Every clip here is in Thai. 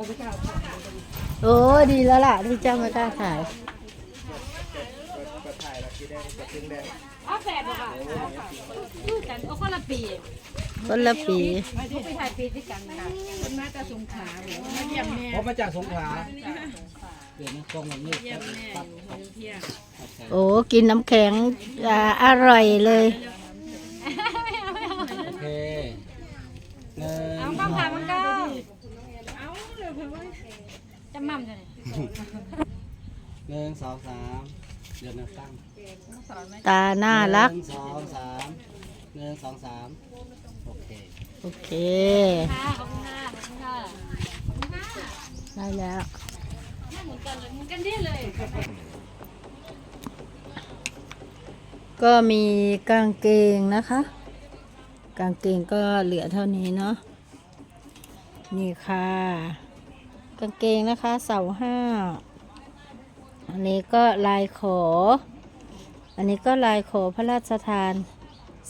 ก็ไม่กล้าขายโอ้ดีแล้วล่ะที่เจ้าไม่กล้าขายก็ถ่ายแล้วสีแดงกับสีแดงอ้าวแฝดเหรอค่ะคือกันเอาคนละปีคนละปีเขาไปถ่ายปีที่กันค่ะคนมาจากสงขลาเหรอมาเยี่ยมแม่เพราะมาจากสงขลาเปลี่ยนกล้องแบบนี้เยี่ยมแม่อยู่เที่ยงโอ้กินน้ำแข็งอ่าอร่อยเลยโอเคหนึ่งเอาข้าวขามันก็เอาเลยเพื่อน จะมั่มจะไหนหนึ่งสองสามเดือนนับตั้งตาน่ารักหนึ่งสองสามหนึ่งสองสามโอเคโอเค ค่ะขอบคุณค่ะขอบคุณค่ะได้แล้วเหมือนกันเลยเหมือนกันที่เลยก็มีกางเกงนะคะ กางเกงก็เหลือเท่านี้เนาะนี่ค่ะ กางเกงนะคะเสาห้าอันนี้ก็ลายขอ อันนี้ก็ลายขอพระราชทาน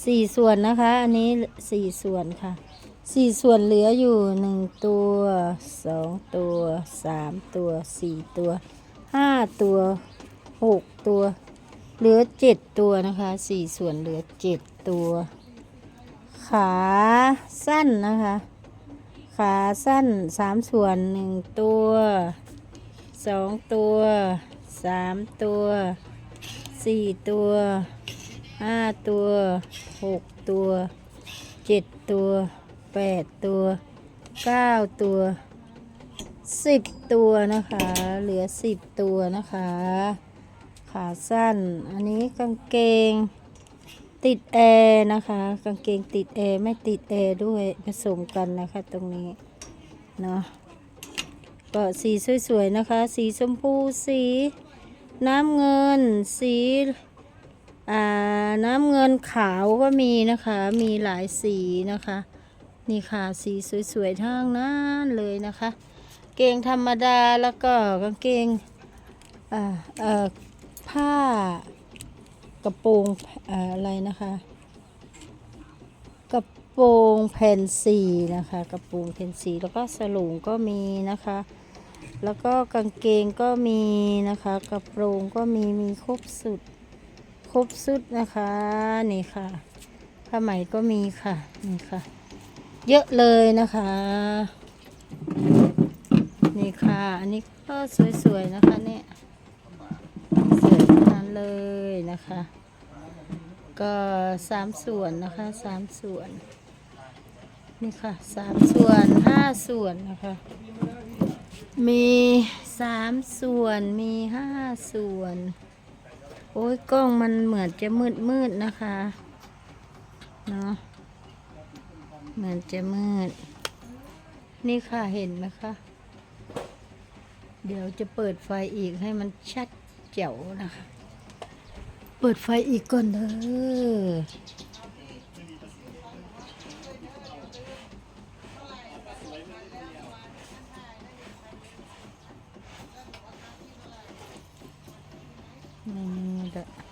สี่ส่วนนะคะ อันนี้สี่ส่วนค่ะสี่ส่วนเหลืออยู่หนึ่งตัวสองตัวสามตัวสี่ตัวห้าตัวหกตัวเหลือเจ็ดตัวนะคะสี่ส่วนเหลือเจ็ดตัว ขาสั้นนะคะาสั้นสามส่วนหนึ่งตัวสองตัวสามตัวสี่ตัวห้าตัวหกตัวเจ็ดตัวแปดตัวเก้าตัวสิบตัวนะคะ เหลือสิบตัวนะคะ ขาสั้น อันนี้กางเกง ติดแอร์นะคะ กางเกงติดแอร์ไม่ติดแอร์ด้วยผสมกันนะคะตรงนี้เนาะก็สีสวยๆนะคะ สีชมพูสีน้ำเงิน สีอ่าน้ำเงินขาวก็มีนะคะ มีหลายสีนะคะ นี่ค่ะสีสวยๆทั้งนั้นเลยนะคะ เกงธรรมดาแล้วก็กางเกงอ่าเอ่อผ้า กระโปรงอะไรนะคะ กระโปรงแผ่นสีนะคะ กระโปรงแผ่นสีแล้วก็สลุงก็มีนะคะ แล้วก็กางเกงก็มีนะคะ กระโปรงก็มีมีครบสุด ครบสุดนะคะนี่ค่ะผ้าไหมก็มีค่ะนี่ค่ะ เยอะเลยนะคะ นี่ค่ะ อันนี้ก็สวยๆนะคะเนี่ย เลยนะคะ ก็สามส่วนนะคะสามส่วน นี่ค่ะสามส่วนห้าส่วนนะคะ มีสามส่วนมีห้าส่วน โอ้ยกล้องมันเหมือนจะมืดมืดนะคะเนาะเหมือนจะมืด นี่ค่ะเห็นไหมคะเดี๋ยวจะเปิดไฟอีกให้มันชัดแจ๋วนะคะ เปิดไฟอีกก่อนเด้อนี่เด้อ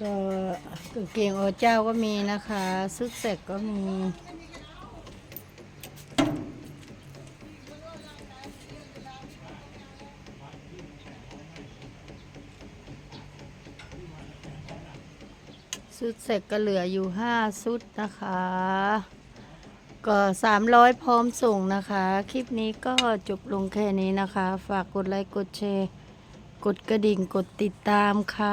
ก็กางเกงโอเจ้าก็มีนะคะซุดเสกก็มีชุดเสร็จก็เหลืออยู่ห้าชุดนะคะ ก็สามร้อยพร้อมส่งนะคะ คลิปนี้ก็จบลงแค่นี้นะคะ ฝากกดไลค์ กดแชร์ กดกระดิ่ง กดติดตามค่ะ